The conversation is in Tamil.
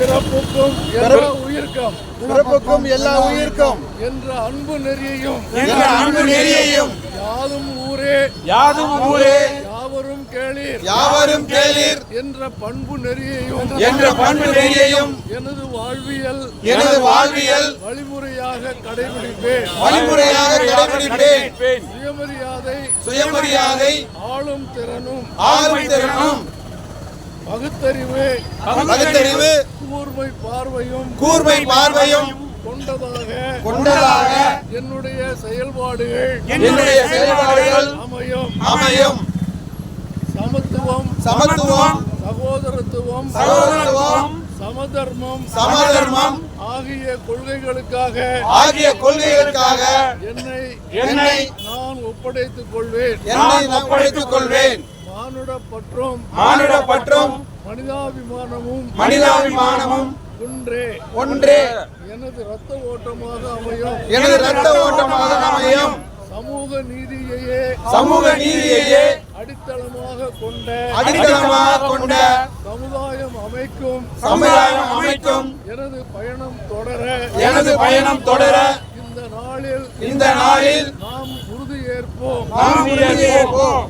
பிறப்புக்கும் எல்லா உயிர்க்கும் பிறப்புக்கும் எல்லா உயிர்க்கும் என்ற அன்பு நெறியையும் என்ற அன்பு நெறியையும் யாதும் ஊரே யாதும் ஊரே யாவரும் கேளீர் யாவரும் கேளீர் என்ற பண்பு நெறியையும் என்ற பண்பு நெறியையும் எனது வாழ்வியல் எனது வாழ்வியல் வழிமுறையாக கடைபிடிப்பேன். வழிமுறையாக கடைபிடிப்பேன். சுயமரியாதை சுயமரியாதை ஆளும் திறனும் ஆளும் திறனும் பகுத்தறிவு பகுத்தறிவு கூர்மை பார்வையும் கூர்மை பார்வையும் கொண்டதாக கொண்டதாக என்னுடைய செயல்பாடுகள் என்னுடைய செயல்பாடுகள் அமையும். அமையும். சமத்துவம் சமத்துவம் சகோதரத்துவம் சகோதரத்துவம் சமதர்மம் சமதர்மம் ஆகிய கொள்கைகளுக்காக ஆகிய கொள்கைகளுக்காக என்னை என்னை நான் ஒப்படைத்துக் கொள்வேன். என்னை ஒப்படைத்துக் கொள்வேன். மானுட பற்றும் மானுட பற்றும் மனிதாபிமானமும் மனிதாபிமானமும் குன்றே ஒன்றே. எனது ரத்த ஓட்டமாக அமையும். எனது ரத்த ஓட்டமாக அமையும். சமூக நீதியையே சமூக நீதியையே அடித்தளமாக கொண்ட அடித்தளமாக கொண்ட சமுதாயம் அமைக்கும். சமுதாயம் அமைக்கும். எனது பயணம் தொடர. எனது பயணம் தொடர. இந்த நாளில் இந்த நாளில் நாம் உறுதி ஏற்போம் நாம் உறுதியேற்போம்.